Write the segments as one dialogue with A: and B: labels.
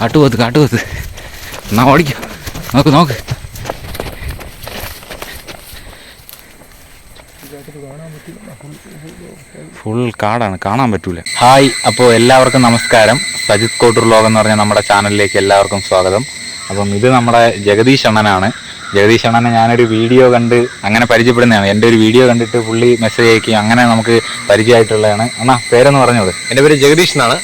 A: കാട്ടുപോത്ത് കാട്ടുപോത്ത്. എന്നാ ഓടിക്കോ. നോക്ക് നോക്ക്. ഫുൾ കാടാണ്. കാണാൻ പറ്റൂല. ഹായ് അപ്പോൾ എല്ലാവർക്കും നമസ്കാരം. സജിത് കോട്ടൂർ ലോകം എന്ന് പറഞ്ഞ നമ്മുടെ ചാനലിലേക്ക് എല്ലാവർക്കും സ്വാഗതം. അപ്പം ഇത് നമ്മുടെ ജഗദീഷ് അണ്ണനാണ്. ജഗദീഷ് അണ്ണനെ ഞാനൊരു വീഡിയോ കണ്ട് അങ്ങനെ പരിചയപ്പെടുന്നതാണ്. എന്റെ ഒരു വീഡിയോ കണ്ടിട്ട് പുള്ളി മെസ്സേജ് അയക്കുകയും അങ്ങനെ നമുക്ക് പരിചയമായിട്ടുള്ളതാണ്. അണ്ണാ പേരെന്ന് പറഞ്ഞോട്
B: എന്റെ പേര് ജഗദീഷ് എന്നാണ്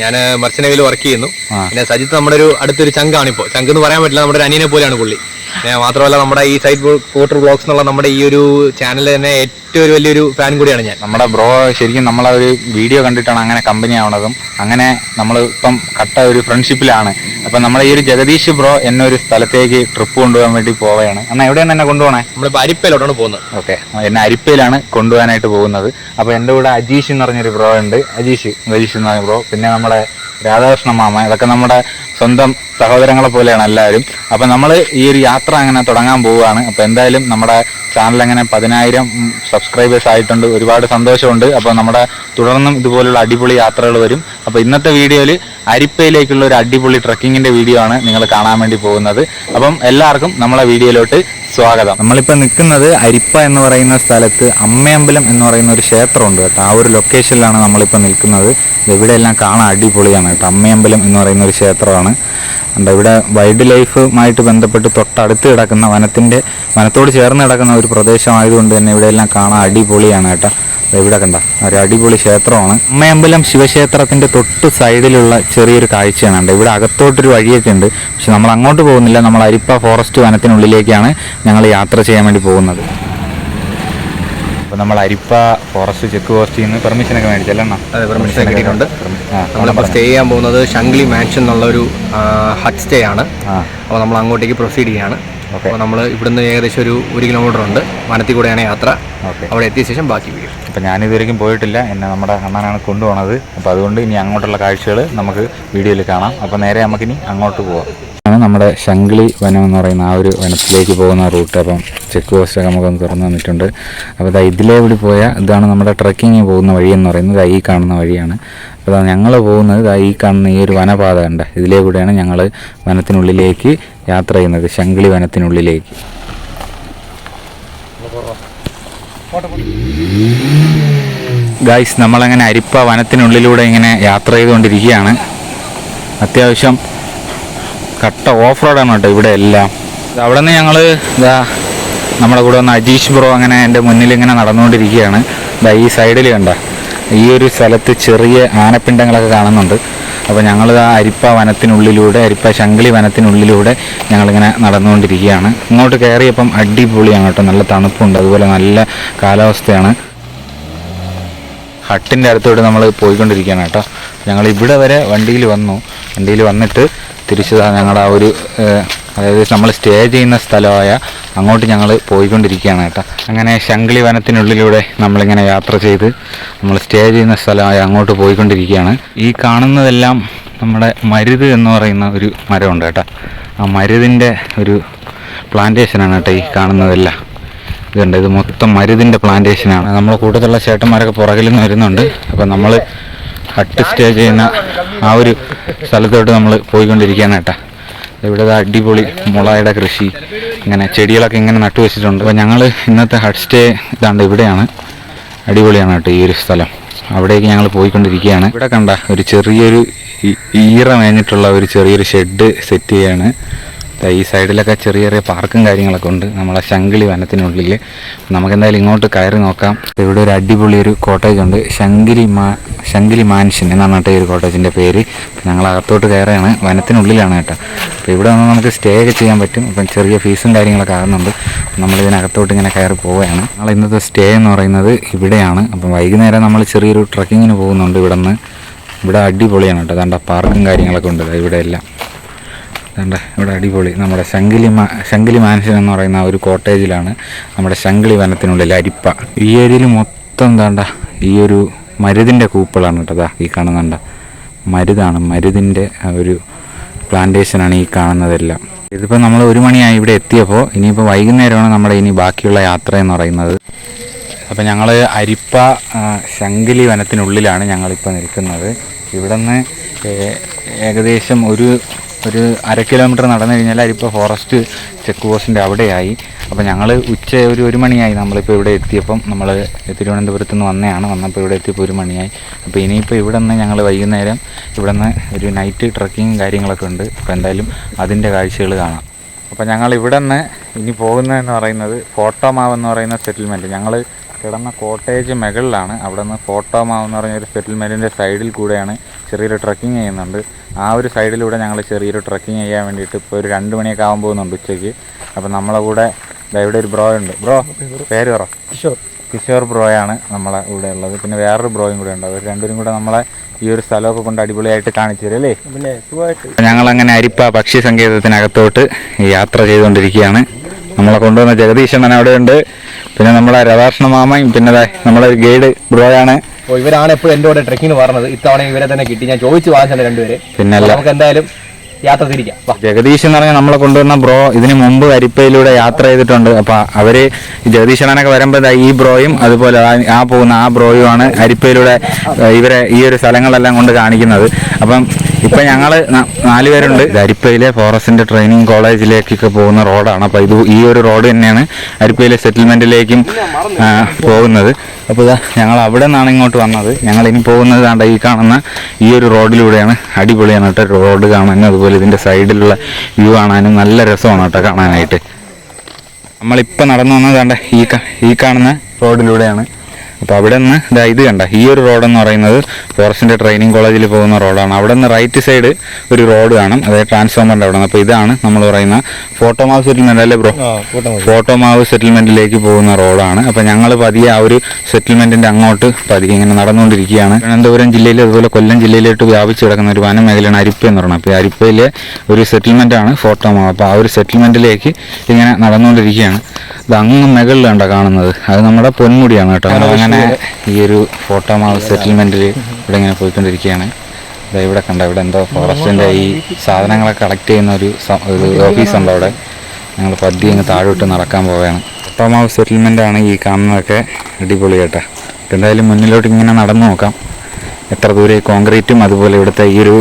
B: ഞാൻ മർച്ചനവിൽ വർക്ക് ചെയ്യുന്നു. പിന്നെ സജിത്ത് നമ്മുടെ ഒരു അടുത്തൊരു ചങ്കാണ് ഇപ്പോൾ ചങ്ക് എന്ന് പറയാൻ പറ്റില്ല നമ്മുടെ ഒരു അനിയനെ പോലെയാണ് പുള്ളി. മാത്രമല്ല നമ്മുടെ ഈ സൈഡ് കോട്ടർ ബ്ലോഗ്സ് എന്നുള്ള നമ്മുടെ ഈ ഒരു ചാനൽ തന്നെ ഒരു വലിയൊരു ഫാൻ കൂടിയാണ് ഞാൻ.
A: നമ്മുടെ ബ്രോ ശരിക്കും നമ്മളെ ഒരു വീഡിയോ കണ്ടിട്ടാണ് അങ്ങനെ കമ്പനി ആവണതും. അങ്ങനെ നമ്മൾ ഇപ്പം കട്ട ഒരു ഫ്രണ്ട്ഷിപ്പിലാണ് അപ്പം നമ്മുടെ ഈ ഒരു ജഗദീഷ് ബ്രോ എന്നൊരു ഒരു സ്ഥലത്തേക്ക് ട്രിപ്പ് കൊണ്ടുപോകാൻ വേണ്ടി പോവുകയാണ്. എന്നാൽ എവിടെയാണ് എന്നെ കൊണ്ടുപോകണേ
B: നമ്മളിപ്പോൾ അരിപ്പയിലോട്ടാണ് പോകുന്നത്.
A: ഓക്കെ. എന്നെ അരിപ്പയിലാണ് കൊണ്ടുപോകാനായിട്ട് പോകുന്നത്. അപ്പോൾ എന്റെ കൂടെ അജീഷ് എന്ന് പറഞ്ഞൊരു ബ്രോ ഉണ്ട്. അജീഷ് അജീഷ് എന്ന് പറഞ്ഞ ബ്രോ പിന്നെ നമ്മുടെ രാധാകൃഷ്ണ മാമ. ഇതൊക്കെ നമ്മുടെ സ്വന്തം സഹോദരങ്ങളെ പോലെയാണ് എല്ലാവരും. അപ്പം നമ്മൾ ഈ ഒരു യാത്ര അങ്ങനെ തുടങ്ങാൻ പോവുകയാണ്. അപ്പോൾ എന്തായാലും നമ്മുടെ ചാനൽ അങ്ങനെ പതിനായിരം സബ്സ്ക്രൈബേഴ്സ് ആയിട്ടുണ്ട്. ഒരുപാട് സന്തോഷമുണ്ട്. അപ്പോൾ നമ്മുടെ തുടർന്നും ഇതുപോലുള്ള അടിപൊളി യാത്രകൾ വരും. അപ്പോൾ ഇന്നത്തെ വീഡിയോയിൽ അരിപ്പയിലേക്കുള്ള ഒരു അടിപൊളി ട്രക്കിങ്ങിന്റെ വീഡിയോ ആണ് നിങ്ങൾ കാണാൻ വേണ്ടി പോകുന്നത്. അപ്പം എല്ലാവർക്കും നമ്മളെ വീഡിയോയിലോട്ട് സ്വാഗതം. നമ്മളിപ്പോൾ നിൽക്കുന്നത് അരിപ്പ എന്ന് പറയുന്ന സ്ഥലത്ത് അമ്മയമ്പലം എന്ന് പറയുന്ന ഒരു ക്ഷേത്രമുണ്ട് കേട്ടോ. ആ ഒരു ലൊക്കേഷനിലാണ് നമ്മളിപ്പോൾ നിൽക്കുന്നത്. ഇവിടെയെല്ലാം കാണാൻ അടിപൊളിയാണ് കേട്ടോ. അമ്മയമ്പലം എന്ന് പറയുന്ന ഒരു ക്ഷേത്രമാണ്. ഉണ്ട് ഇവിടെ വൈൽഡ് ലൈഫുമായിട്ട് ബന്ധപ്പെട്ട് തൊട്ടടുത്ത് കിടക്കുന്ന വനത്തിന്റെ വനത്തോട് ചേർന്ന് കിടക്കുന്ന ഒരു പ്രദേശമായതുകൊണ്ട് തന്നെ ഇവിടെയെല്ലാം കാണാൻ അടിപൊളിയാണ് കേട്ടോ. ഇവിടെ കണ്ട ഒരു അടിപൊളി ക്ഷേത്രമാണ്. അമ്മയമ്പലം ശിവക്ഷേത്രത്തിന്റെ തൊട്ട് സൈഡിലുള്ള ചെറിയൊരു കാഴ്ചയാണ് കണ്ടത് ഇവിടെ അകത്തോട്ടൊരു വഴിയൊക്കെ ഉണ്ട്. പക്ഷെ നമ്മൾ അങ്ങോട്ട് പോകുന്നില്ല. നമ്മൾ അരിപ്പ ഫോറസ്റ്റ് വനത്തിനുള്ളിലേക്കാണ് ഞങ്ങൾ യാത്ര ചെയ്യാൻ വേണ്ടി പോകുന്നത്. അപ്പോൾ നമ്മൾ അരിപ്പ ഫോറസ്റ്റ് ചെക്ക് പോസ്റ്റിൽ നിന്ന് പെർമിഷൻ ഒക്കെ മേടിച്ചല്ലേ?
B: അതെ പെർമിഷൻ കിട്ടിയിട്ടുണ്ട്. നമ്മളിപ്പോൾ സ്റ്റേ ചെയ്യാൻ പോകുന്നത് ഷംഗ്ലി മാൻഷൻ എന്നുള്ള ഒരു ഹട്ട് സ്റ്റേ ആണ്. അപ്പോൾ നമ്മൾ അങ്ങോട്ടേക്ക് പ്രൊസീഡ് ചെയ്യാണ് അപ്പോൾ നമ്മൾ ഇവിടുന്ന് ഏകദേശം ഒരു ഒരു കിലോമീറ്റർ ഉണ്ട്. വനത്തിൽ കൂടെയാണ് യാത്ര.
A: ഓക്കെ
B: അവിടെ എത്തിയ ശേഷം ബാക്കി വീഴും
A: അപ്പോൾ ഞാൻ ഞാനിതുവരെയും പോയിട്ടില്ല. എന്നെ നമ്മുടെ അണ്ണനാണ് കൊണ്ടുപോണത്. അപ്പോൾ അതുകൊണ്ട് ഇനി അങ്ങോട്ടുള്ള കാഴ്ചകൾ നമുക്ക് വീഡിയോയിൽ കാണാം. അപ്പോൾ നേരെ നമുക്കിനി അങ്ങോട്ട് പോവാം. ആണ് നമ്മുടെ ശംഗ്ലി വനം എന്ന് പറയുന്ന ആ ഒരു വനത്തിലേക്ക് പോകുന്ന റൂട്ട്. അപ്പം ചെക്ക് പോസ്റ്റൊക്കെ നമുക്കൊന്ന് തുറന്നു തന്നിട്ടുണ്ട്. അപ്പോൾ ഇതാ ഇതിലേ കൂടി പോയാൽ ഇതാണ് നമ്മുടെ ട്രക്കിങ് പോകുന്ന വഴി എന്ന് പറയുന്നത്. ഈ കാണുന്ന വഴിയാണ്. അപ്പോൾ ഞങ്ങൾ പോകുന്നത് ഈ കാണുന്ന ഈ ഒരു വനപാത ഉണ്ട് ഇതിലേ കൂടെയാണ് ഞങ്ങൾ വനത്തിനുള്ളിലേക്ക് യാത്ര ചെയ്യുന്നത്. ശംഗ്ലി വനത്തിനുള്ളിലേക്ക്. ഗായ്സ് നമ്മളങ്ങനെ അരിപ്പ വനത്തിനുള്ളിലൂടെ ഇങ്ങനെ യാത്ര ചെയ്തുകൊണ്ടിരിക്കുകയാണ്. അത്യാവശ്യം കട്ട ഓഫ് റോഡാണ് കേട്ടോ ഇവിടെ എല്ലാം. അവിടെ നിന്ന് ഞങ്ങൾ ഇതാ നമ്മുടെ കൂടെ വന്ന അജീഷ് ബ്രോ അങ്ങനെ എന്റെ മുന്നിൽ ഇങ്ങനെ നടന്നുകൊണ്ടിരിക്കുകയാണ്. ഇതാ ഈ സൈഡിൽ കണ്ട ഈ ഒരു സ്ഥലത്ത് ചെറിയ ആനപ്പിണ്ടങ്ങളൊക്കെ കാണുന്നുണ്ട്. അപ്പോൾ ഞങ്ങൾ ആ അരിപ്പ വനത്തിനുള്ളിലൂടെ അരിപ്പ ശങ്കിളി വനത്തിനുള്ളിലൂടെ ഞങ്ങളിങ്ങനെ നടന്നുകൊണ്ടിരിക്കുകയാണ്. ഇങ്ങോട്ട് കയറിയപ്പം അടിപൊളിയാണ് കേട്ടോ. നല്ല തണുപ്പുണ്ട് അതുപോലെ നല്ല കാലാവസ്ഥയാണ്. ഹട്ടിന്റെ അടുത്തോട്ട് നമ്മൾ പോയിക്കൊണ്ടിരിക്കുകയാണ് കേട്ടോ. ഞങ്ങൾ ഇവിടെ വരെ വണ്ടിയിൽ വന്നു. വണ്ടിയിൽ വന്നിട്ട് തിരിച്ചു ഞങ്ങളുടെ ആ ഒരു അതായത് നമ്മൾ സ്റ്റേ ചെയ്യുന്ന സ്ഥലമായ അങ്ങോട്ട് ഞങ്ങൾ പോയിക്കൊണ്ടിരിക്കുകയാണ് കേട്ടോ. അങ്ങനെ ശംഗ്ലി വനത്തിനുള്ളിലൂടെ നമ്മളിങ്ങനെ യാത്ര ചെയ്ത് നമ്മൾ സ്റ്റേ ചെയ്യുന്ന സ്ഥലമായ അങ്ങോട്ട് പോയിക്കൊണ്ടിരിക്കുകയാണ്. ഈ കാണുന്നതെല്ലാം നമ്മുടെ മരുത് എന്ന് പറയുന്ന ഒരു മരമുണ്ട് കേട്ടോ. ആ മരുതിന്റെ ഒരു പ്ലാന്റേഷനാണ് കേട്ടോ ഈ കാണുന്നതെല്ലാം. ഇതുണ്ട് ഇത് മൊത്തം മരുതിന്റെ പ്ലാന്റേഷനാണ് നമ്മൾ കൂട്ടത്തിലുള്ള ചേട്ടന്മാരൊക്കെ പുറകിൽ നിന്ന് വരുന്നുണ്ട്. അപ്പം നമ്മൾ ഹട്ട് സ്റ്റേ ചെയ്യുന്ന ആ ഒരു സ്ഥലത്തോട്ട് നമ്മൾ പോയിക്കൊണ്ടിരിക്കുകയാണ് കേട്ടോ. ഇവിടെ അടിപൊളി മുളയുടെ കൃഷി ഇങ്ങനെ ചെടികളൊക്കെ ഇങ്ങനെ നട്ടു വെച്ചിട്ടുണ്ട്. അപ്പോൾ ഞങ്ങൾ ഇന്നത്തെ ഹട്ട് സ്റ്റേ ഇതാണ്ട് ഇവിടെയാണ്. അടിപൊളിയാണ് കേട്ടോ ഈ ഒരു സ്ഥലം. അവിടേക്ക് ഞങ്ങൾ പോയിക്കൊണ്ടിരിക്കുകയാണ്. ഇവിടെ കണ്ട ഒരു ചെറിയൊരു ഈറ മേഞ്ഞിട്ടുള്ള ഒരു ചെറിയൊരു ഷെഡ് സെറ്റ് ചെയ്യാണ്. ഈ സൈഡിലൊക്കെ ചെറിയ ചെറിയ പാർക്കും കാര്യങ്ങളൊക്കെ ഉണ്ട്. നമ്മളെ ശങ്കിളി വനത്തിനുള്ളിൽ നമുക്ക് എന്തായാലും ഇങ്ങോട്ട് കയറി നോക്കാം. ഇവിടെ ഒരു അടിപൊളി ഒരു കോട്ടേജ് ഉണ്ട്. ശങ്കിലി മാ ശങ്കിലി മാൻഷൻ എന്നാണ് കേട്ടോ ഈ ഒരു കോട്ടേജിന്റെ പേര്. ഞങ്ങൾ അകത്തോട്ട് കയറുകയാണ് വനത്തിനുള്ളിലാണ് കേട്ടോ. അപ്പോൾ ഇവിടെ വന്ന് നമുക്ക് സ്റ്റേ ഒക്കെ ചെയ്യാൻ പറ്റും. അപ്പം ചെറിയ ഫീസും കാര്യങ്ങളൊക്കെ ആകുന്നുണ്ട് നമ്മൾ ഇതിനകത്തോട്ട് ഇങ്ങനെ കയറി പോവുകയാണ്. ഞങ്ങൾ ഇന്നത്തെ സ്റ്റേ എന്ന് പറയുന്നത് ഇവിടെയാണ്. അപ്പം വൈകുന്നേരം നമ്മൾ ചെറിയൊരു ട്രക്കിങ്ങിന് പോകുന്നുണ്ട് ഇവിടെ നിന്ന് ഇവിടെ അടിപൊളിയാണ് കേട്ടോ. അതാണ്ട് പാർക്കും കാര്യങ്ങളൊക്കെ ഉണ്ട് ഇവിടെ എല്ലാം വേണ്ട ഇവിടെ അടിപൊളി. നമ്മുടെ ശങ്കിലി മാ ശങ്കിലി മാൻഷൻ എന്ന് പറയുന്ന ഒരു കോട്ടേജിലാണ് നമ്മുടെ ശങ്കിളി വനത്തിനുള്ളിൽ അരിപ്പ. ഈ ഏരിയയിൽ മൊത്തം എന്താണ്ട ഈ ഒരു മരുതിന്റെ കൂപ്പളാണ് കേട്ടോ ഈ കാണുന്നുണ്ട. മരുതാണ് മരുതിന്റെ ഒരു പ്ലാന്റേഷനാണ് ഈ കാണുന്നതെല്ലാം. ഇതിപ്പോൾ നമ്മൾ ഒരു മണിയായി ഇവിടെ എത്തിയപ്പോൾ ഇനിയിപ്പോൾ വൈകുന്നേരമാണ് നമ്മുടെ ഇനി ബാക്കിയുള്ള യാത്ര എന്ന് പറയുന്നത്. അപ്പോൾ ഞങ്ങൾ അരിപ്പ ശങ്കിലി വനത്തിനുള്ളിലാണ് ഞങ്ങളിപ്പോൾ നിൽക്കുന്നത്. ഇവിടെ നിന്ന് ഏകദേശം ഒരു ഒരു അര കിലോമീറ്റർ നടന്നു കഴിഞ്ഞാൽ അതിപ്പോൾ ഫോറസ്റ്റ് ചെക്ക് പോസ്റ്റിന്റെ അവിടെയായി. അപ്പോൾ ഞങ്ങൾ ഉച്ച ഒരു ഒരു മണിയായി നമ്മളിപ്പോൾ ഇവിടെ എത്തിയപ്പം. നമ്മൾ തിരുവനന്തപുരത്ത് നിന്ന് വന്നതാണ്. വന്നപ്പോൾ ഇവിടെ എത്തിയപ്പോൾ ഒരു മണിയായി. അപ്പോൾ ഇനിയിപ്പോൾ ഇവിടെ നിന്ന് ഞങ്ങൾ വൈകുന്നേരം ഇവിടെ നിന്ന് ഒരു നൈറ്റ് ട്രക്കിങ്ങും കാര്യങ്ങളൊക്കെ ഉണ്ട്. അപ്പോൾ എന്തായാലും അതിന്റെ കാഴ്ചകൾ കാണാം. അപ്പോൾ ഞങ്ങൾ ഇവിടെ നിന്ന് ഇനി പോകുന്നതെന്ന് പറയുന്നത് ഫോട്ടോമാവ് എന്ന് പറയുന്ന സെറ്റിൽമെന്റ് ഞങ്ങൾ കിടന്ന കോട്ടേജ് മുകളിലാണ് അവിടെ നിന്ന് ഫോട്ടോമാവ് എന്ന് പറഞ്ഞ ഒരു സെറ്റിൽമെന്റിന്റെ സൈഡിൽ കൂടെയാണ് ചെറിയൊരു ട്രക്കിംഗ് ചെയ്യുന്നുണ്ട്. ആ ഒരു സൈഡിലൂടെ ഞങ്ങൾ ചെറിയൊരു ട്രക്കിംഗ് ചെയ്യാൻ വേണ്ടിയിട്ട് ഇപ്പോൾ ഒരു രണ്ട് മണിയൊക്കെ ആകാൻ പോകുന്നുണ്ട് ഉച്ചയ്ക്ക്. അപ്പോൾ നമ്മളെ കൂടെ ഇവിടെ ഒരു ബ്രോ ഉണ്ട്. ബ്രോ പേര് പറ.
B: കിഷോർ.
A: കിഷോർ ബ്രോയാണ് നമ്മളെ ഇവിടെ ഉള്ളത്. പിന്നെ വേറൊരു ബ്രോയും കൂടെ ഉണ്ട്. അവർ രണ്ടുപേരും കൂടെ നമ്മളെ ഈ ഒരു സ്ഥലമൊക്കെ കൊണ്ട് അടിപൊളിയായിട്ട് കാണിച്ചു തരും അല്ലേ? ഞങ്ങളങ്ങനെ അരിപ്പ പക്ഷി സങ്കേതത്തിനകത്തോട്ട് യാത്ര ചെയ്തുകൊണ്ടിരിക്കുകയാണ്. നമ്മളെ കൊണ്ടുവന്ന ജഗദീശണ്ണൻ അവിടെ ഉണ്ട് പിന്നെ നമ്മളെ രാധാകൃഷ്ണ മാമയും പിന്നെ നമ്മളെ ഗൈഡ് ബ്രോയാണ്.
B: ഇവരാണ് എപ്പോഴും എന്റെ കൂടെ ട്രെക്കിങ്ങിന് പറഞ്ഞത് ഇത്തവണ ഇവരെ തന്നെ കിട്ടി. ഞാൻ ചോദിച്ചു വാങ്ങിച്ചത് രണ്ടുപേര്?
A: പിന്നെ
B: നമുക്ക് എന്തായാലും യാത്ര തിരിക്കാം.
A: ജഗദീഷ് എന്ന് പറഞ്ഞാൽ നമ്മളെ കൊണ്ടുവന്ന ബ്രോ ഇതിന് മുമ്പ് അരിപ്പയിലൂടെ യാത്ര ചെയ്തിട്ടുണ്ട്. അപ്പൊ അവർ ഈ വരുമ്പോൾ വരുമ്പോ ഈ ബ്രോയും അതുപോലെ ആ- പോകുന്ന ആ ബ്രോയുമാണ് അരിപ്പയിലൂടെ ഇവരെ ഈ ഒരു സ്ഥലങ്ങളെല്ലാം കൊണ്ട് കാണിക്കുന്നത്. അപ്പം ഇപ്പൊ ഞങ്ങൾ നാലുപേരുണ്ട് അരിപ്പയിലെ ഫോറസ്റ്റിന്റെ ട്രെയിനിങ് കോളേജിലേക്കൊക്കെ പോകുന്ന റോഡാണ്. അപ്പൊ ഇത് ഈ ഒരു റോഡ് തന്നെയാണ് അരിപ്പയിലെ സെറ്റിൽമെന്റിലേക്കും പോകുന്നത്. അപ്പോൾ ഇതാ ഞങ്ങൾ അവിടെ നിന്നാണ് ഇങ്ങോട്ട് വന്നത്. ഞങ്ങൾ ഇനി പോകുന്നത് കണ്ട ഈ കാണുന്ന ഈ ഒരു റോഡിലൂടെയാണ്. അടിപൊളിയാണ് കേട്ടോ റോഡ് കാണാനും അതുപോലെ ഇതിന്റെ സൈഡിലുള്ള വ്യൂ കാണാനും നല്ല രസമാണ് കേട്ടോ കാണാനായിട്ട്. നമ്മളിപ്പോൾ നടന്നു വന്നത് കണ്ട ഈ ഈ കാണുന്ന റോഡിലൂടെയാണ്. അപ്പോൾ അവിടെ നിന്ന് ഇതാ ഇത് കണ്ട ഈ ഒരു റോഡെന്ന് പറയുന്നത് ഫോറസ്റ്റിന്റെ ട്രെയിനിങ് കോളേജിൽ പോകുന്ന റോഡാണ്. അവിടെ നിന്ന് റൈറ്റ് സൈഡ് ഒരു റോഡ് കാണും അതായത് ട്രാൻസ്ഫോമറിന്റെ അവിടെ നിന്ന് അപ്പോൾ ഇതാണ് നമ്മൾ പറയുന്ന ഫോട്ടോമാവ് സെറ്റിൽമെന്റ് അല്ലേ ബ്രോ ഫോട്ടോമാവ് സെറ്റിൽമെന്റിലേക്ക് പോകുന്ന റോഡാണ്. അപ്പോൾ ഞങ്ങൾ പതിയെ ആ ഒരു സെറ്റിൽമെന്റിന്റെ അങ്ങോട്ട് പതിയെ ഇങ്ങനെ നടന്നുകൊണ്ടിരിക്കുകയാണ്. തിരുവനന്തപുരം ജില്ലയിൽ അതുപോലെ കൊല്ലം ജില്ലയിലോട്ട് വ്യാപിച്ചു കിടക്കുന്ന ഒരു വനമേഖലയാണ് അരിപ്പ എന്ന് പറയുന്നത്. അപ്പോൾ അരിപ്പയിലെ ഒരു സെറ്റിൽമെന്റാണ് ഫോട്ടോമാവ്. അപ്പോൾ ആ ഒരു സെറ്റിൽമെന്റിലേക്ക് ഇങ്ങനെ നടന്നുകൊണ്ടിരിക്കുകയാണ്. അങ്ങ് കണ്ട കാണുന്നത്. അത് നമ്മുടെ പൊന്മുടിയാണ് കേട്ടോ. അങ്ങനെ ഈ ഒരു ഫോട്ടോ മാൾ സെറ്റിൽമെന്റിൽ ഇവിടെ ഇങ്ങനെ പോയിക്കൊണ്ടിരിക്കുകയാണ്. ഇവിടെ കണ്ട ഇവിടെ എന്തോ ഫോറസ്റ്റിന്റെ ഈ സാധനങ്ങളെ കളക്ട് ചെയ്യുന്ന ഒരു ഓഫീസ് ഓഫീസുണ്ട് അവിടെ. ഞങ്ങൾ പതി അങ്ങ് താഴോട്ട് നടക്കാൻ പോവുകയാണ്. ഫോട്ടോ മാൾ സെറ്റിൽമെന്റ് ആണ് ഈ കാണുന്നതൊക്കെ അടിപൊളി കേട്ടോ. എന്തായാലും മുന്നിലോട്ട് ഇങ്ങനെ നടന്നു നോക്കാം. എത്ര ദൂരെ കോൺക്രീറ്റും അതുപോലെ ഇവിടുത്തെ ഈ ഒരു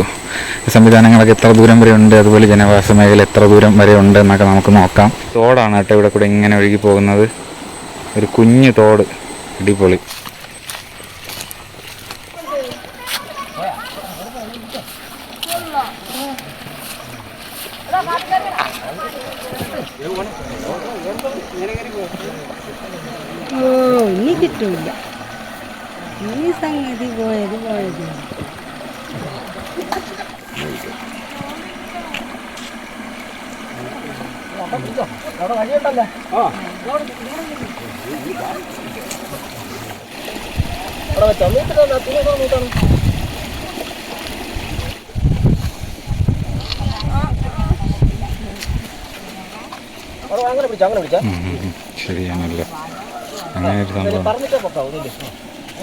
A: സംവിധാനങ്ങളൊക്കെ എത്ര ദൂരം വരെ ഉണ്ട്? അതുപോലെ ജനവാസ മേഖല എത്ര ദൂരം വരെ ഉണ്ട് എന്നൊക്കെ നമുക്ക് നോക്കാം. തോടാണ് കേട്ടോ ഇവിടെ കൂടെ ഇങ്ങനെ ഒഴുകി പോകുന്നത്. ഒരു കുഞ്ഞു തോട്. അടിപൊളി
C: ഓ ഇനി കിട്ടൂല ഈ സംഗതി പോയത് പോയത്
B: അങ്ങനെ പിടിച്ചാ അങ്ങനെ പിടിച്ചാ?
A: ഉം, ഉം. ശരിയാണല്ലോ. അങ്ങനെ ഒരു സംഭവം.
B: പറഞ്ഞിട്ടേ പൊക്കാവൂ അങ്ങനെ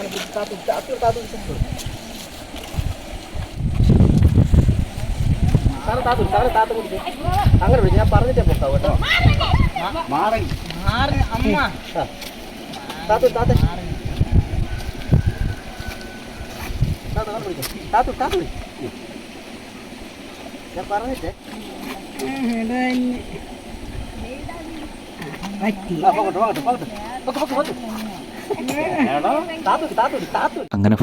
B: പിടിച്ച് താത്തു താത്തു താത്തു പിടിച്ച്. താത്തു താഴെ താത്തു പിടിച്ച്. അങ്ങനെ പിടിച്ച് ഞാൻ പറഞ്ഞിട്ടേ പൊക്കാവൂ കേട്ടോ. ആ. താത്തു താത്തു താത്തു. അങ്ങനെ ഫോട്ടോ താത്തു താത്തു
A: അങ്ങനെ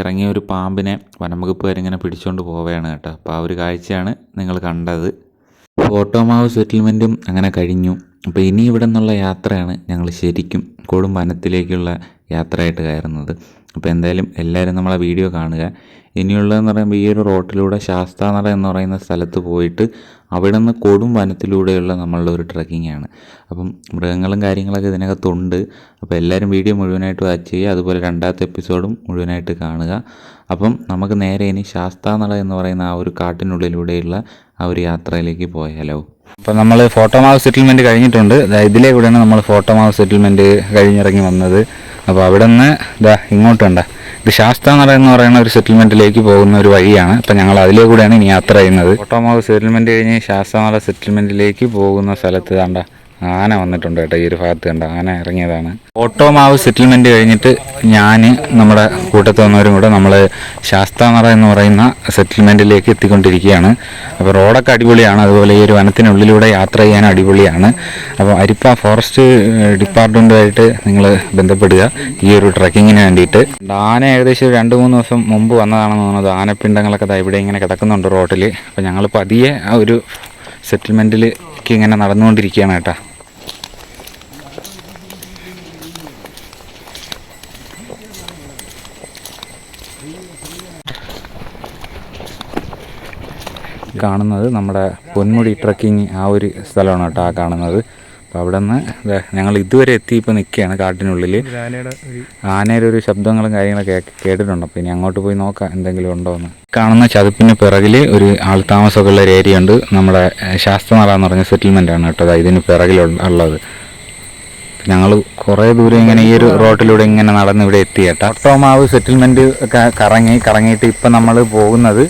A: ഇറങ്ങിയ ഒരു പാമ്പിനെ വനംവകുപ്പുകാരിങ്ങനെ പിടിച്ചുകൊണ്ട് പോവുകയാണ് കേട്ടോ. അപ്പോൾ ആ ഒരു കാഴ്ചയാണ് നിങ്ങൾ കണ്ടത്. ഫോട്ടോമാവ് സെറ്റിൽമെന്റും അങ്ങനെ കഴിഞ്ഞു. അപ്പോൾ ഇനി ഇവിടെ നിന്നുള്ള യാത്രയാണ് ഞങ്ങൾ ശരിക്കും കൊടും വനത്തിലേക്കുള്ള യാത്രയായിട്ട് കയറുന്നത്. അപ്പോൾ എന്തായാലും എല്ലാവരും നമ്മളെ വീഡിയോ കാണുക. ഇനിയുള്ളതെന്ന് പറയുമ്പോൾ ഈ ഒരു റോട്ടിലൂടെ ശാസ്താനട എന്ന് പറയുന്ന സ്ഥലത്ത് പോയിട്ട് അവിടെ നിന്ന് കൊടും വനത്തിലൂടെയുള്ള നമ്മളുടെ ഒരു ട്രക്കിംഗ് ആണ്. അപ്പം മൃഗങ്ങളും കാര്യങ്ങളൊക്കെ ഇതിനകത്തുണ്ട്. അപ്പോൾ എല്ലാവരും വീഡിയോ മുഴുവനായിട്ട് വാച്ച് ചെയ്യുക. അതുപോലെ രണ്ടാമത്തെ എപ്പിസോഡും മുഴുവനായിട്ട് കാണുക. അപ്പം നമുക്ക് നേരെ ഇനി ശാസ്താനട എന്ന് പറയുന്ന ആ ഒരു കാട്ടിനുള്ളിലൂടെയുള്ള ആ ഒരു യാത്രയിലേക്ക് പോയാലോ അപ്പോൾ നമ്മൾ ഫോട്ടോമാവ് സെറ്റിൽമെന്റ് കഴിഞ്ഞിട്ടുണ്ട്. ഇതിലേ കൂടെയാണ് നമ്മൾ ഫോട്ടോമാവ് സെറ്റിൽമെന്റ് കഴിഞ്ഞിറങ്ങി വന്നത്. അപ്പോൾ അവിടെ നിന്ന് ഇതാ ഇങ്ങോട്ടുണ്ട്. ഇത് ശാസ്താനട എന്ന് പറയുന്ന ഒരു സെറ്റിൽമെന്റിലേക്ക് പോകുന്ന ഒരു വഴിയാണ്. അപ്പം ഞങ്ങൾ അതിലേ കൂടെയാണ് ഇനി യാത്ര ചെയ്യുന്നത്. ഫോട്ടോമാവ് സെറ്റിൽമെന്റ് കഴിഞ്ഞ് ശാസ്താനട സെറ്റിൽമെന്റിലേക്ക് പോകുന്ന സ്ഥലത്ത് കണ്ട. ആന വന്നിട്ടുണ്ട് കേട്ടോ ഈ ഒരു ഭാഗത്ത് കണ്ട ആന ഇറങ്ങിയതാണ്. ഓട്ടോമാവ് സെറ്റിൽമെന്റ് കഴിഞ്ഞിട്ട് ഞാൻ നമ്മുടെ കൂട്ടത്ത് വന്നവരും കൂടെ നമ്മൾ ശാസ്താനറ എന്ന് പറയുന്ന സെറ്റിൽമെന്റിലേക്ക് എത്തിക്കൊണ്ടിരിക്കുകയാണ്. അപ്പോൾ റോഡൊക്കെ അടിപൊളിയാണ് അതുപോലെ ഈ ഒരു വനത്തിനുള്ളിലൂടെ യാത്ര ചെയ്യാൻ അടിപൊളിയാണ്. അപ്പോൾ അരിപ്പ ഫോറസ്റ്റ് ഡിപ്പാർട്ട്മെന്റുമായിട്ട് നിങ്ങൾ ബന്ധപ്പെടുക ഈ ഒരു ട്രക്കിങ്ങിന് വേണ്ടിയിട്ട്. ആന ഏകദേശം രണ്ട് മൂന്ന് ദിവസം മുമ്പ് വന്നതാണെന്ന് തോന്നുന്നത് ആനപ്പിണ്ടങ്ങളൊക്കെ ഇവിടെ ഇങ്ങനെ കിടക്കുന്നുണ്ട് റോഡിൽ അപ്പോൾ ഞങ്ങൾ പതിയെ ഒരു സെറ്റിൽമെന്റിലേക്ക് ഇങ്ങനെ നടന്നുകൊണ്ടിരിക്കുകയാണ് കേട്ടോ. കാണുന്നത് നമ്മുടെ പൊന്മുടി ട്രക്കിംഗ് ആ ഒരു സ്ഥലമാണ് കേട്ടോ ആ കാണുന്നത്. അപ്പോൾ അവിടെ നിന്ന് ഞങ്ങൾ ഇതുവരെ എത്തി ഇപ്പോൾ നിൽക്കുകയാണ് കാട്ടിനുള്ളിൽ ആനയുടെ ഒരു ശബ്ദങ്ങളും കാര്യങ്ങളൊക്കെ കേട്ടിട്ടുണ്ട്. അപ്പോൾ ഇനി അങ്ങോട്ട് പോയി നോക്കാം എന്തെങ്കിലും ഉണ്ടോ എന്ന്. കാണുന്ന ചതുപ്പിന് പിറകിൽ ഒരു ആൾത്താമസമൊക്കെ ഉള്ള ഒരു ഏരിയ ഉണ്ട്. നമ്മുടെ ശാസ്ത്രനാള എന്ന് പറഞ്ഞ സെറ്റിൽമെന്റ് ആണ് കേട്ടോ ഇതിന് പിറകിൽ ഉള്ളത് ഞങ്ങൾ കുറേ ദൂരം ഇങ്ങനെ ഈ ഒരു റോട്ടിലൂടെ ഇങ്ങനെ നടന്ന് ഇവിടെ എത്തി കേട്ടോ. ഒട്ടോമാവ് സെറ്റിൽമെന്റ് ഒക്കെ കറങ്ങി കറങ്ങിയിട്ട് ഇപ്പം നമ്മൾ പോകുന്നത്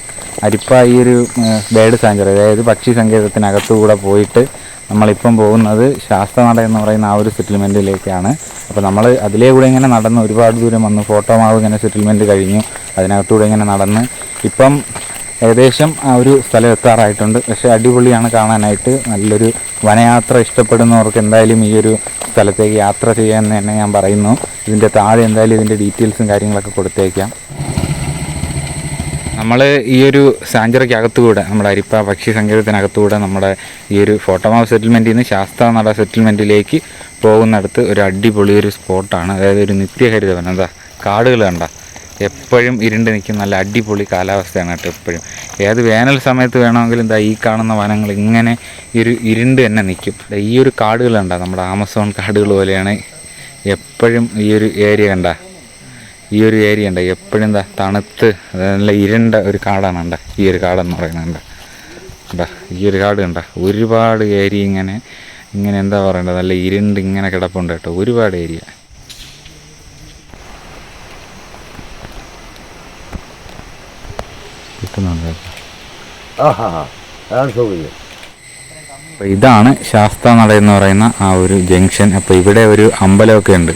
A: അരിപ്പ ഈ ഒരു ബേഡ് സാഞ്ചറി അതായത് പക്ഷി സങ്കേതത്തിനകത്തുകൂടെ പോയിട്ട് നമ്മളിപ്പം പോകുന്നത് ശാസ്ത്രനട എന്ന് പറയുന്ന ആ ഒരു സെറ്റിൽമെന്റിലേക്കാണ് അപ്പോൾ നമ്മൾ അതിലേ കൂടെ ഇങ്ങനെ നടന്ന് ഒരുപാട് ദൂരം വന്നു ഫോട്ടോ മാവ് ഇങ്ങനെ സെറ്റിൽമെന്റ് കഴിഞ്ഞു. അതിനകത്തൂടെ ഇങ്ങനെ നടന്ന് ഇപ്പം ഏകദേശം ആ ഒരു സ്ഥലം എത്താറായിട്ടുണ്ട്. പക്ഷേ അടിപൊളിയാണ് കാണാനായിട്ട്. നല്ലൊരു വനയാത്ര ഇഷ്ടപ്പെടുന്നവർക്ക് എന്തായാലും ഈ ഒരു സ്ഥലത്തേക്ക് യാത്ര ചെയ്യാമെന്ന് തന്നെ ഞാൻ പറയുന്നു. ഇതിന്റെ താഴെ എന്തായാലും ഇതിന്റെ ഡീറ്റെയിൽസും കാര്യങ്ങളൊക്കെ കൊടുത്തേക്കാം. നമ്മൾ ഈ ഒരു സാഞ്ചറയ്ക്കകത്തുകൂടെ നമ്മുടെ അരിപ്പ പക്ഷി സങ്കേതത്തിനകത്തുകൂടെ നമ്മുടെ ഈ ഒരു ഫോട്ടോമാവ് സെറ്റിൽമെന്റിൽ നിന്ന് ശാസ്ത്ര നട സെറ്റിൽമെന്റിലേക്ക് പോകുന്നിടത്ത് ഒരു അടിപൊളി ഒരു സ്പോട്ടാണ്. അതായത് ഒരു നിത്യഹരിതവനം. എന്താ? കാടുകൾ കണ്ട. എപ്പോഴും ഇരുണ്ട് നിൽക്കുന്ന നല്ല അടിപൊളി കാലാവസ്ഥയാണ് കേട്ടോ എപ്പോഴും. ഏത് വേനൽ സമയത്ത് വേണമെങ്കിലും എന്താ ഈ കാണുന്ന വനങ്ങൾ ഇങ്ങനെ ഒരു ഇരുണ്ട് തന്നെ നിൽക്കും. ഈ ഒരു കാടുകൾ കണ്ട നമ്മുടെ ആമസോൺ കാടുകൾ പോലെയാണ് എപ്പോഴും ഈ ഒരു ഏരിയ കണ്ട. ഈ ഒരു ഏരിയ ഉണ്ട് എപ്പോഴും എന്താ തണുത്ത് നല്ല ഇരുണ്ട ഒരു കാടാണ് കണ്ട ഈ ഒരു കാടെന്ന് പറയുന്നത് കണ്ടാ. ഈ ഒരു കാട് കണ്ട. ഒരുപാട് ഏരിയ ഇങ്ങനെ ഇങ്ങനെ എന്താ പറയണ്ടത് നല്ല ഇരുണ്ട് ഇങ്ങനെ കിടപ്പുണ്ട് കേട്ടോ. ഒരുപാട് ഏരിയ. കിട്ടുന്നുണ്ട് കേട്ടോ
D: ആഹാ അതാണ് സൗകര്യം.
A: അപ്പോൾ ഇതാണ് ശാസ്താനട എന്ന് പറയുന്ന ആ ഒരു ജംഗ്ഷൻ. അപ്പോൾ ഇവിടെ ഒരു അമ്പലമൊക്കെ ഉണ്ട്.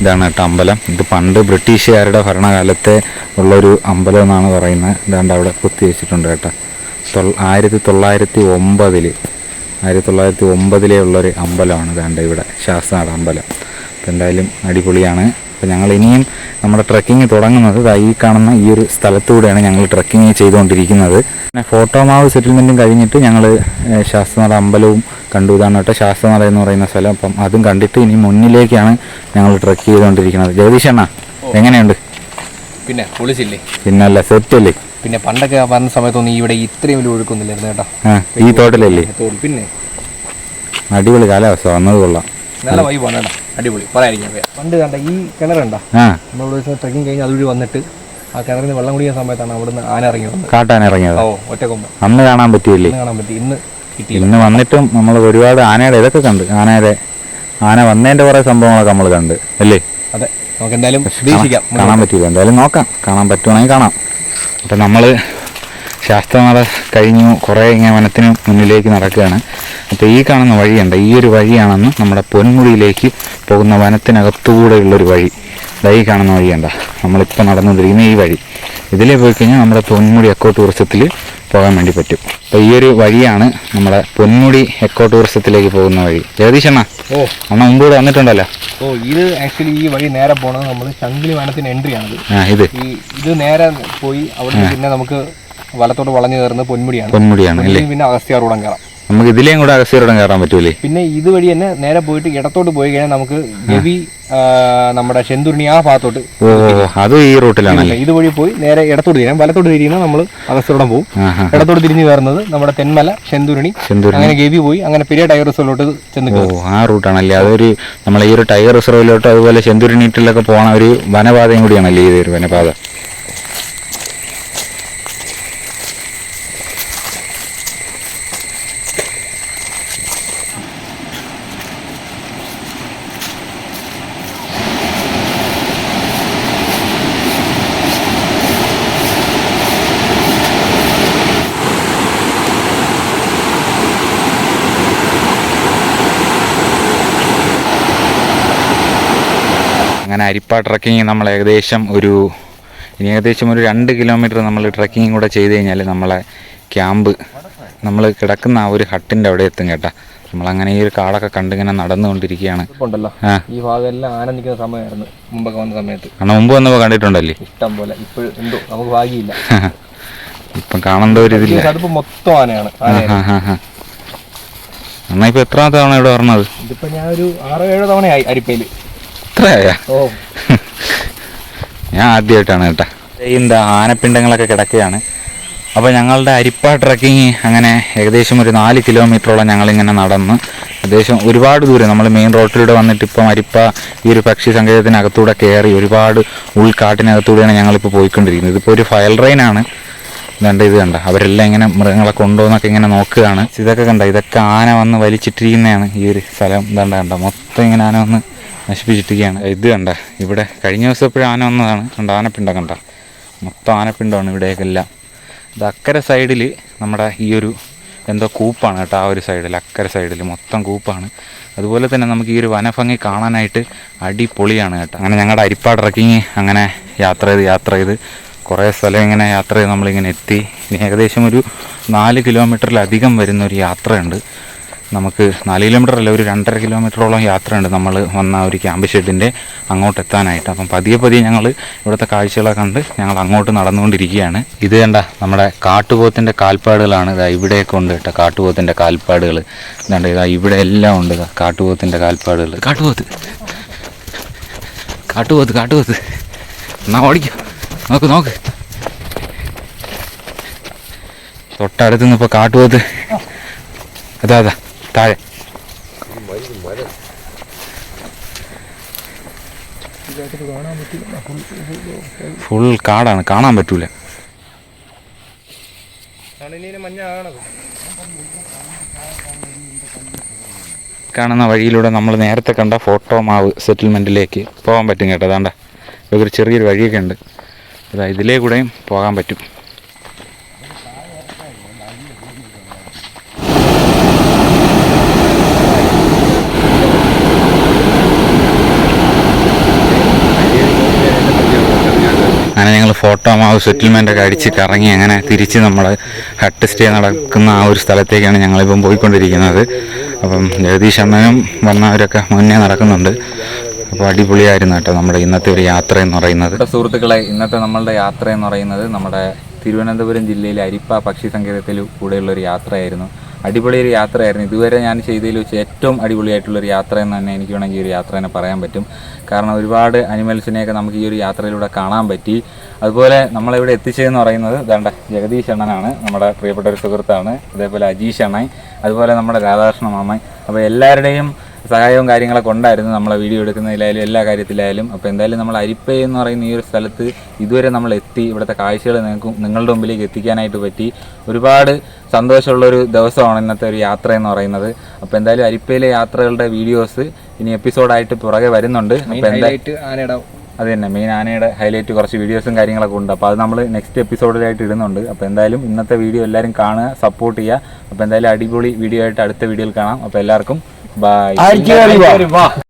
A: ഇതാണ് കേട്ടോ അമ്പലം. ഇത് പണ്ട് ബ്രിട്ടീഷുകാരുടെ ഭരണകാലത്തെ ഉള്ളൊരു അമ്പലം എന്നാണ് പറയുന്നത്. ഇതാണ്ട് അവിടെ കുത്തി വെച്ചിട്ടുണ്ട് കേട്ടോ. തൊള്ള ആയിരത്തി തൊള്ളായിരത്തി ഒമ്പതിൽ ആയിരത്തി തൊള്ളായിരത്തി ഒമ്പതിലേ ഉള്ളൊരു അമ്പലമാണ് ഇതാണ്ട് ഇവിടെ ശാസ്താനട അമ്പലം. അപ്പോൾ എന്തായാലും അടിപൊളിയാണ്. അപ്പോൾ ഞങ്ങൾ ഇനിയും നമ്മുടെ ട്രക്കിംഗ് തുടങ്ങുന്നത് ഈ കാണുന്ന ഈ ഒരു സ്ഥലത്തൂടെയാണ് ഞങ്ങൾ ട്രക്കിംഗ് ചെയ്തുകൊണ്ടിരിക്കുന്നത്. പിന്നെ ഫോട്ടോമാവ് സെറ്റിൽമെന്റും കഴിഞ്ഞിട്ട് ഞങ്ങൾ ശാസ്ത്രനട അമ്പലവും കണ്ടു. ഇതാണ് കേട്ടോ ശാസ്ത്രനട എന്ന് പറയുന്ന സ്ഥലം. അപ്പം അതും കണ്ടിട്ട് ഇനി മുന്നിലേക്കാണ് ഞങ്ങൾ ട്രക്ക് ചെയ്തുകൊണ്ടിരിക്കുന്നത്. ജഗദീഷ് അണ്ണ എങ്ങനെയുണ്ട്?
B: പിന്നെ പൊളിച്ചില്ലേ
A: പിന്നല്ല സെറ്റല്ലേ
B: പിന്നെ പണ്ടൊക്കെ പറഞ്ഞ സമയത്തൊന്നും ഇവിടെ ഇത്രയും വലിയ ഒഴുക്കൊന്നുമില്ലായിരുന്നു കേട്ടോ.
A: ഈ തോട്ടിലല്ലേ?
B: തോട് പിന്നെ?
A: അടിപൊളി കാലാവസ്ഥ. വന്നത് കൊള്ളാം.
B: നല്ല വൈബ് കേട്ടോ. അടിപൊളി. പറയാതിരിക്കാൻ. പണ്ട് കണ്ട ഈ കിണറുണ്ട
A: നമ്മൾ
B: ദിവസം ട്രക്കിംഗ് കഴിഞ്ഞ് അതുവഴി വന്നിട്ട് ആ കിണറിന് വെള്ളം കുടിക്കുന്ന സമയത്താണ് അവിടുന്ന് ആന ഇറങ്ങി വന്നത്.
A: കാട്ടാൻ ഇറങ്ങിയത്?
B: ഓ ഒറ്റക്കൊമ്പ്
A: അന്ന് കാണാൻ പറ്റിയില്ലേ?
B: ഇന്ന് കാണാൻ പറ്റി. ഇന്ന് കിട്ടി
A: ഇന്ന് വന്നിട്ടും നമ്മൾ ഒരുപാട് ആനയുടെ ഇതൊക്കെ കണ്ട്. ആനയുടെ ആന വന്നതിന്റെ കുറെ സംഭവങ്ങളൊക്കെ നമ്മൾ കണ്ട്. അല്ലേ?
B: അതെ. നമുക്ക് എന്തായാലും പ്രതീക്ഷിക്കാം
A: കാണാൻ പറ്റില്ല എന്തായാലും നോക്കാം. കാണാൻ പറ്റുവാണെങ്കിൽ കാണാം. അപ്പം നമ്മൾ ശാസ്ത്രനട കഴിഞ്ഞു. കുറേ ഇങ്ങനെ വനത്തിന് മുന്നിലേക്ക് നടക്കുകയാണ്. അപ്പോൾ ഈ കാണുന്ന വഴിയുണ്ട് ഈ ഒരു വഴിയാണെന്ന് നമ്മുടെ പൊന്മുടിയിലേക്ക് പോകുന്ന വനത്തിനകത്തുകൂടെയുള്ളൊരു വഴി. ഈ കാണുന്ന വഴിയുണ്ട നമ്മളിപ്പോൾ നടന്നുകൊണ്ടിരിക്കുന്ന ഈ വഴി. ഇതിലേ പോയി കഴിഞ്ഞാൽ നമ്മുടെ പൊന്മുടി എക്കോ ടൂറിസത്തിൽ പോകാൻ വേണ്ടി പറ്റും. അപ്പോൾ ഈ ഒരു വഴിയാണ് നമ്മുടെ പൊന്മുടി എക്കോ ടൂറിസത്തിലേക്ക് പോകുന്ന വഴി. ജഗദീഷ് അണ്ണ
B: ഓ.
A: അണ്ണ മുമ്പ് ഇവിടെ വന്നിട്ടുണ്ടല്ലോ.
B: ഓ ഇത് ആക്ച്വലി ഈ വഴി നേരെ പോണത് നമ്മൾ ശങ്കിലി വനത്തിന് എൻട്രി ആണ്
A: ആ ഇത്.
B: ഈ ഇത് നേരെ പോയി അവിടെ പിന്നെ നമുക്ക് വലത്തോട്ട് വളഞ്ഞു കയറുന്നത് പൊന്മുടിയാണ്.
A: പൊന്മുടിയാണ്
B: പിന്നെ അഗസ്ത്യാർ റോഡം കയറാം.
A: നമുക്ക് ഇതിലേയും കൂടെ അഗസ്തീരോടം കയറാൻ പറ്റൂലേ?
B: പിന്നെ ഇതുവഴി തന്നെ നേരെ പോയിട്ട് ഇടത്തോട്ട് പോയി കഴിഞ്ഞാൽ നമുക്ക് ഗവി നമ്മുടെ ചെന്തുരുണി ആ ഭാഗത്തോട്ട്
A: ഓ അത് ഈ റൂട്ടിലാണല്ലേ?
B: ഇതുവഴി പോയി നേരെ ഇടത്തോട്ട് തിരിയാം. വലത്തോട്ട് തിരിയുന്ന നമ്മൾ അഗസ്തീരോടം പോകും ഇടത്തോട്ട് തിരിഞ്ഞു കയറുന്നത് നമ്മുടെ തെന്മല ചെന്തുരുണി. അങ്ങനെ ഗവി പോയി. അങ്ങനെ പെരിയ ടൈഗർ റിസോർട്ടിലോട്ട് ചെന്ന്
A: ഓ ആ റൂട്ടാണല്ലേ? അതൊരു നമ്മളെ ഈ ഒരു ടൈഗർ റിസർവിലോട്ട് അതുപോലെ ചെന്തുരുണീറ്റിലൊക്കെ പോകണ ഒരു വനപാതയും കൂടിയാണല്ലേ ഈ ഒരു വനപാത? അങ്ങനെ അരിപ്പ ട്രക്കിങ് നമ്മൾ ഏകദേശം ഒരു ഇനി ഏകദേശം ഒരു രണ്ട് കിലോമീറ്റർ നമ്മൾ ട്രക്കിങ് കൂടെ ചെയ്ത് കഴിഞ്ഞാൽ നമ്മളെ ക്യാമ്പ് നമ്മൾ കിടക്കുന്ന ആ ഒരു ഹട്ടിന്റെ അവിടെ എത്തും കേട്ടാ. നമ്മളങ്ങനെ ഈ ഒരു കാടൊക്കെ കണ്ടിങ്ങനെ നടന്നുകൊണ്ടിരിക്കുകയാണ്.
B: ഈ ഭാഗമെല്ലാം ആനന്ദിക്കുന്ന സമയമായിരുന്നു. മുമ്പൊക്കെ വന്ന സമയത്ത്.
A: കാരണം മുമ്പ് വന്നപ്പോൾ കണ്ടിട്ടുണ്ടല്ലേ?
B: ഇഷ്ടം പോലെ. ഇപ്പോഴും എന്തോ നമുക്ക് ഭാഗ്യമില്ല.
A: ഇപ്പം കാണേണ്ട ഒരു ഇതില്ല.
B: അതിപ്പോ മൊത്തം ആനയാണ്.
A: എന്നാ ഇപ്പൊ എത്രാമത്തെ തവണ ഇവിടെ പറഞ്ഞത്
B: ഇതിപ്പോ ഞാൻ ഒരു ആറോ ഏഴോ തവണയായി അരിപ്പയിൽ
A: എത്രയാ
B: ഓ.
A: ഞാൻ ആദ്യമായിട്ടാണ് കേട്ടോ. എന്താ ആനപ്പിണ്ടങ്ങളൊക്കെ കിടക്കുകയാണ്. അപ്പോൾ ഞങ്ങളുടെ അരിപ്പ ട്രക്കിങ് അങ്ങനെ ഏകദേശം ഒരു നാല് കിലോമീറ്ററോളം ഞങ്ങളിങ്ങനെ നടന്ന് ഏകദേശം ഒരുപാട് ദൂരം നമ്മൾ മെയിൻ റോഡിലൂടെ വന്നിട്ട് ഇപ്പം അരിപ്പ ഈ ഒരു പക്ഷി സങ്കേതത്തിനകത്തൂടെ കയറി ഒരുപാട് ഉൾക്കാട്ടിനകത്തൂടെയാണ് ഞങ്ങളിപ്പോൾ പോയിക്കൊണ്ടിരിക്കുന്നത്. ഇതിപ്പോൾ ഒരു ഫയൽ ട്രെയിനാണ് കണ്ട ഇത് കണ്ട. അവരെല്ലാം ഇങ്ങനെ മൃഗങ്ങളെ കൊണ്ടുപോകുന്നൊക്കെ ഇങ്ങനെ നോക്കുകയാണ്. ഇതൊക്കെ കണ്ട ഇതൊക്കെ ആന വന്ന് വലിച്ചിട്ടിരിക്കുന്നതാണ് ഈ ഒരു സ്ഥലം. ഇതണ്ട കണ്ട. മൊത്തം ഇങ്ങനെ ആന വന്ന് നശിപ്പിച്ചിട്ടിരിക്കുകയാണ്. ഇത് കണ്ട ഇവിടെ കഴിഞ്ഞ ദിവസം എപ്പോഴും ആന വന്നതാണ്. കണ്ട ആനപ്പിണ്ടം കണ്ട. മൊത്തം ആനപ്പിണ്ടമാണ് ഇവിടേക്കെല്ലാം ഇത് അക്കരെ സൈഡിൽ നമ്മുടെ ഈ ഒരു എന്തോ കൂപ്പാണ് കേട്ടോ ആ ഒരു സൈഡിൽ അക്കരെ സൈഡിൽ മൊത്തം കൂപ്പാണ്. അതുപോലെ തന്നെ നമുക്ക് ഈ ഒരു വനഭംഗി കാണാനായിട്ട് അടിപൊളിയാണ് കേട്ടോ. അങ്ങനെ ഞങ്ങളുടെ അരിപ്പാ ട്രക്കിങ് അങ്ങനെ യാത്ര ചെയ്ത് യാത്ര ചെയ്ത് കുറേ സ്ഥലം ഇങ്ങനെ യാത്ര ചെയ്ത് നമ്മളിങ്ങനെ എത്തി. ഇനി ഏകദേശം ഒരു നാല് കിലോമീറ്ററിലധികം വരുന്ന ഒരു യാത്രയുണ്ട്. നമുക്ക് നാല് കിലോമീറ്റർ അല്ല ഒരു രണ്ടര കിലോമീറ്ററോളം യാത്രയുണ്ട്. നമ്മൾ വന്ന ഒരു ക്യാമ്പ് ഷെഡിന്റെ അങ്ങോട്ട് എത്താനായിട്ട് അപ്പം പതിയെ പതിയെ ഞങ്ങൾ ഇവിടുത്തെ കാഴ്ചകളൊക്കെ കണ്ട് ഞങ്ങൾ അങ്ങോട്ട് നടന്നുകൊണ്ടിരിക്കുകയാണ്. ഇത് കണ്ട നമ്മുടെ കാട്ടുപോത്തിന്റെ കാൽപ്പാടുകളാണ് ഇതാ ഇവിടെയൊക്കെ ഉണ്ട് കേട്ടോ കാട്ടുപോത്തിന്റെ കാൽപ്പാടുകൾ ഇതാണ്ട് ഇതാ ഇവിടെ എല്ലാം ഉണ്ട് കാട്ടുപോത്തിന്റെ കാൽപ്പാടുകൾ കാട്ടുപോത്ത്. കാട്ടുപോത്ത് കാട്ടുപോത്ത്. എന്നാ ഓടിക്കോ. നോക്ക് നോക്ക്. തൊട്ടടുത്ത് നിന്ന് ഇപ്പോൾ കാട്ടുപോത്ത്. അതാ അതാ. താഴെ ഫുൾ കാടാണ്. കാണാൻ പറ്റൂല. കാണുന്ന വഴിയിലൂടെ നമ്മൾ നേരത്തെ കണ്ട ഫോട്ടോ മാവ് സെറ്റിൽമെന്റിലേക്ക് പോകാൻ പറ്റും കേട്ടോ. അതാണ്ട. ഒരു ചെറിയൊരു വഴിയൊക്കെ ഉണ്ട്. അതാ ഇതിലേ കൂടെയും പോകാൻ പറ്റും അങ്ങനെ ഞങ്ങൾ ഫോട്ടോ ആ സെറ്റിൽമെന്റ് ഒക്കെ അടിച്ച് കറങ്ങി അങ്ങനെ തിരിച്ച് നമ്മൾ ഹട്ട് സ്റ്റേ നടക്കുന്ന ആ ഒരു സ്ഥലത്തേക്കാണ് ഞങ്ങളിപ്പം പോയിക്കൊണ്ടിരിക്കുന്നത്. അപ്പം ജഗദീഷ് അണ്ണനും വന്നവരൊക്കെ മുന്നേ നടക്കുന്നുണ്ട്. അപ്പോൾ അടിപൊളിയായിരുന്നു കേട്ടോ നമ്മുടെ ഇന്നത്തെ ഒരു യാത്ര എന്ന് പറയുന്നത്. സുഹൃത്തുക്കളെ ഇന്നത്തെ നമ്മളുടെ യാത്ര എന്ന് പറയുന്നത് നമ്മുടെ തിരുവനന്തപുരം ജില്ലയിലെ അരിപ്പ പക്ഷി സങ്കേതത്തിൽ കൂടെയുള്ള ഒരു യാത്രയായിരുന്നു. അടിപൊളി ഒരു യാത്രയായിരുന്നു. ഇതുവരെ ഞാൻ ചെയ്തതിൽ വെച്ച് ഏറ്റവും അടിപൊളിയായിട്ടുള്ളൊരു യാത്ര എന്ന് തന്നെ എനിക്ക് വേണമെങ്കിൽ ഒരു യാത്ര തന്നെ പറയാൻ പറ്റും. കാരണം ഒരുപാട് അനിമൽസിനെയൊക്കെ നമുക്ക് ഈ ഒരു യാത്രയിലൂടെ കാണാൻ പറ്റി. അതുപോലെ നമ്മളിവിടെ എത്തിച്ചതെന്ന് പറയുന്നത് ദാണ്ട ജഗദീഷ് അണ്ണനാണ്. നമ്മുടെ പ്രിയപ്പെട്ട ഒരു സുഹൃത്താണ്. അതേപോലെ അജീഷ് അണ്ണൻ. അതുപോലെ നമ്മുടെ രാധാകൃഷ്ണ മാമൻ. അപ്പോൾ എല്ലാവരുടെയും സഹായവും കാര്യങ്ങളൊക്കെ ഉണ്ടായിരുന്നു. നമ്മളെ വീഡിയോ എടുക്കുന്നതിലായാലും എല്ലാ കാര്യത്തിലായാലും. അപ്പോൾ എന്തായാലും നമ്മൾ അരിപ്പ എന്ന് പറയുന്ന ഈ ഒരു സ്ഥലത്ത് ഇതുവരെ നമ്മൾ എത്തി. ഇവിടുത്തെ കാഴ്ചകൾ നിങ്ങൾക്ക് നിങ്ങളുടെ മുമ്പിലേക്ക് എത്തിക്കാനായിട്ട് പറ്റി. ഒരുപാട് സന്തോഷമുള്ളൊരു ദിവസമാണ് ഇന്നത്തെ ഒരു യാത്ര എന്ന് പറയുന്നത്. അപ്പോൾ എന്തായാലും അരിപ്പയിലെ യാത്രകളുടെ വീഡിയോസ് ഇനി എപ്പിസോഡായിട്ട് പുറകെ വരുന്നുണ്ട്. അപ്പോൾ എന്തായാലും അത് തന്നെ. മെയിൻ ആനയുടെ ഹൈലൈറ്റ് കുറച്ച് വീഡിയോസും കാര്യങ്ങളൊക്കെ ഉണ്ട്. അപ്പോൾ അത് നമ്മൾ നെക്സ്റ്റ് എപ്പിസോഡിലായിട്ട് ഇടുന്നുണ്ട്. അപ്പോൾ എന്തായാലും ഇന്നത്തെ വീഡിയോ എല്ലാവരും കാണുക സപ്പോർട്ട് ചെയ്യുക. അപ്പോൾ എന്തായാലും അടിപൊളി വീഡിയോ ആയിട്ട് അടുത്ത വീഡിയോയിൽ കാണാം. അപ്പോൾ എല്ലാവർക്കും ബൈ
B: വാ